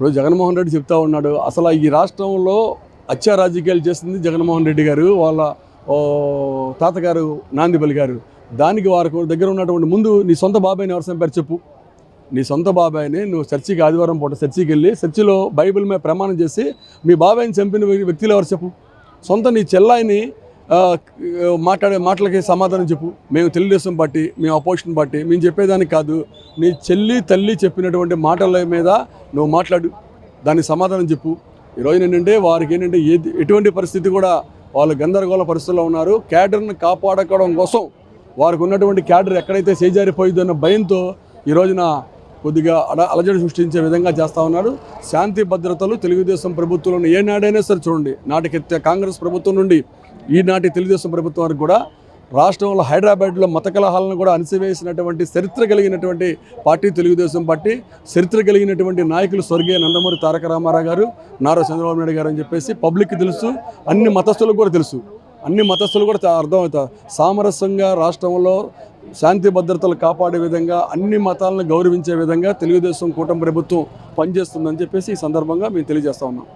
ఇప్పుడు జగన్మోహన్ రెడ్డి చెప్తా ఉన్నాడు అసలు ఈ రాష్ట్రంలో హత్యా రాజకీయాలు చేసింది జగన్మోహన్ రెడ్డి గారు వాళ్ళ ఓ, తాతగారు నాందిబలి గారు. దానికి వారికి దగ్గర ఉన్నటువంటి ముందు నీ సొంత బాబాయ్ని ఎవరు చంపారు చెప్పు. నీ సొంత బాబాయ్ని నువ్వు చర్చికి ఆదివారం పూట చర్చికి వెళ్ళి చర్చిలో బైబిల్ మీద ప్రమాణం చేసి మీ బాబాయ్ని చంపిన వ్యక్తులు ఎవరు చెప్పు. సొంత నీ చెల్లాయిని మాట్లాడే మాటలకి సమాధానం చెప్పు. మేము తెలుగుదేశం పార్టీ మేము అపోజిషన్ పార్టీ మేము చెప్పేదానికి కాదు. నీ చెల్లి తల్లి చెప్పినటువంటి మాటల మీద నువ్వు మాట్లాడు. దానికి సమాధానం చెప్పు. ఈరోజు ఏంటంటే వారికి ఏంటంటే ఏది ఎటువంటి పరిస్థితి కూడా వాళ్ళు గందరగోళ పరిస్థితుల్లో ఉన్నారు. క్యాడర్ని కాపాడుకోవడం కోసం వారికి ఉన్నటువంటి క్యాడర్ ఎక్కడైతే చేజారిపోయిందో అన్న భయంతో ఈ రోజున కొద్దిగా అడ అలజడి సృష్టించే విధంగా చేస్తూ ఉన్నారు. శాంతి భద్రతలు తెలుగుదేశం ప్రభుత్వంలో ఏనాడైనా సరే చూడండి. నాటికి కాంగ్రెస్ ప్రభుత్వం నుండి ఈనాటి తెలుగుదేశం ప్రభుత్వానికి కూడా రాష్ట్రంలో హైదరాబాద్లో మత కలహాలను కూడా అణిసివేసినటువంటి చరిత్ర కలిగినటువంటి పార్టీ తెలుగుదేశం పార్టీ చరిత్ర కలిగినటువంటి నాయకులు స్వర్గీయ నందమూరి తారక రామారావు గారు నారా చంద్రబాబు నాయుడు గారు అని చెప్పేసి పబ్లిక్కి తెలుసు అన్ని మతస్థులకు కూడా తెలుసు. అన్ని మతస్థులు కూడా అర్థమవుతారు సామరస్యంగా రాష్ట్రంలో శాంతి భద్రతలు కాపాడే విధంగా అన్ని మతాలను గౌరవించే విధంగా తెలుగుదేశం కూటమి ప్రభుత్వం పనిచేస్తుందని చెప్పేసి ఈ సందర్భంగా మేము తెలియజేస్తా ఉన్నాం.